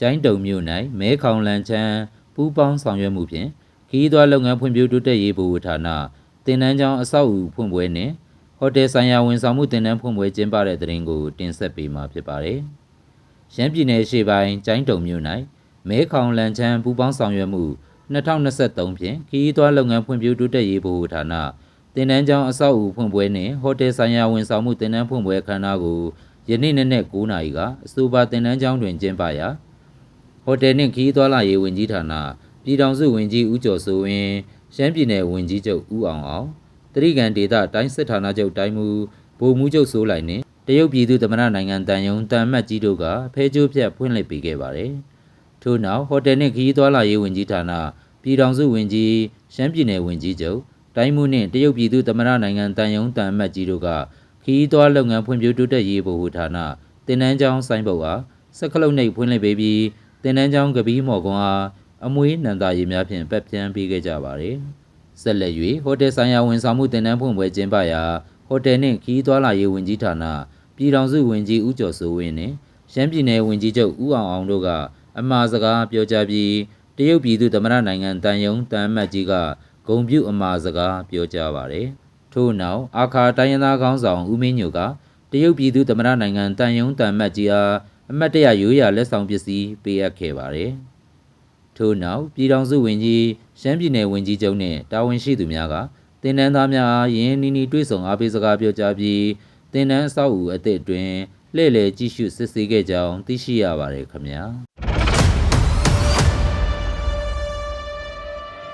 ကျိုင်းတုံမြို့၌မဲခေါင်လန်ချမ်းပူးပေါင်းဆောင်ရွက်မှုဖြင့်ခီးသွွားလုပ်ငန်းဖွံ့ဖြိုးတိုးတက်ရေးဗဟိုဌာနတင်နန်းကျောင်းအဆောက်အဦဖွင့်ပွဲနှင့်ဟိုတယ်ဆိုင်ရာဝန်ဆောင်မှုတင်နန်းဖွင့်ပွဲကျင်းပတဲ့တဲ့ရင်ကိုတင်ဆက်ပေးမှာဖြစ်ပါတယ်။ရန်ပြည်နယ်ရှေ့ပိုင်းကျိုင်းတုံမြို့၌မဲခေါင်လန်ချမ်းပူးပေါင်းဆောင်ရွက်မှု2023ဖြင့်ခီးသွွားလုပ်ငန်းဖွံ့ဖြိုးတိုးတက်ရေးဗဟိုဌာနတင်နန်းကျောင်းအဆောက်အဦဖွင့်ပွဲနှင့်ဟိုတယ်ဆိုင်ရာဝန်ဆောင်မှုတင်နန်းဖွင့်ပွဲအခမ်းအနားကိုယနေ့နေ့နဲ့9နာရီကအဆိုပါတင်နန်းကျောင်းတွင်ကျင်းပရာ ဟိုတယ်နှင့်ခီးသွွာလာရေးဝန်ကြီးဌာနပြည်ထောင်စုဝန်ကြီးဦးကျော်စိုးဝင်းရှမ်းပြည်နယ်ဝန်ကြီးချုပ်ဦးအောင်အောင်တရိကန်ဒေသတိုင်းစစ်ဌာနချုပ်တိုင်းမူဗိုလ်မှူးချုပ်စိုးလိုက်နှင့်တရုတ်ပြည်သူ့သမ္မတနိုင်ငံတန်ယုံတန်အမတ်ကြီးတို့ကဖဲကျိုးဖြတ်ဖွင့်လှစ်ပေးခဲ့ပါတယ်။ထို့နောက်ဟိုတယ်နှင့်ခီးသွွာလာရေးဝန်ကြီးဌာနပြည်ထောင်စုဝန်ကြီးရှမ်းပြည်နယ်ဝန်ကြီးချုပ်တိုင်းမူနှင့်တရုတ်ပြည်သူ့သမ္မတနိုင်ငံတန်ယုံတန်အမတ်ကြီးတို့ကခီးသွွာလုပ်ငန်းဖွံ့ဖြိုးတိုးတက်ရေးဗဟိုဌာနတင်နန်းကျောင်းစိုင်းပုတ်အားစက္ကလုံနှိပ်ဖွင့်လှစ်ပေးပြီး တင်နန်းကျောင်းကပီးမော်ကွန်အားအမွေးနန္တာရည်များဖြင့်ပတ်ပြန်ပေးခဲ့ကြပါသည်။ဆက်လက်၍ဟိုတယ်ဆိုင်ရာဝန်ဆောင်မှုတင်နန်းဖွင့်ပွဲကျင်းပရာဟိုတယ်နှင့်ခီးသွွာလာရေးဝန်ကြီးဌာနပြည်ထောင်စုဝန်ကြီးဦးကျော်စိုးဝင်းနှင့်ရှမ်းပြည်နယ်ဝန်ကြီးချုပ်ဦးအောင်အောင်တို့ကအမှားစကားပြောကြားပြီးတရုတ်ပြည်သူ့သမ္မတနိုင်ငံတန်ယုံတန်အမတ်ကြီးကဂုံပြုအမှားစကားပြောကြားပါသည်။ထို့နောက်အာခါတိုင်းရင်းသားခေါင်းဆောင်ဦးမင်းညိုကတရုတ်ပြည်သူ့သမ္မတနိုင်ငံတန်ယုံတန်အမတ်ကြီးအား အမတ်တရရိုးရာလက်ဆောင်ပစ္စည်းပေးအပ်ခဲ့ပါတယ်။ထို့နောက်ပြည်ထောင်စုဝန်ကြီးရှမ်းပြည်နယ်ဝန်ကြီးချုပ်နှင့်တာဝန်ရှိသူများကတင်နန်းသားများအားရင်းနှီးနှီးတွေ့ဆုံအားပေးစကားပြောကြားပြီးတင်နန်းအဆောက်အဦအသစ်အတွင်းလှည့်လည်ကြည့်ရှုစစ်ဆေးခဲ့ကြောင်းသိရှိရပါတယ်ခင်ဗျာ။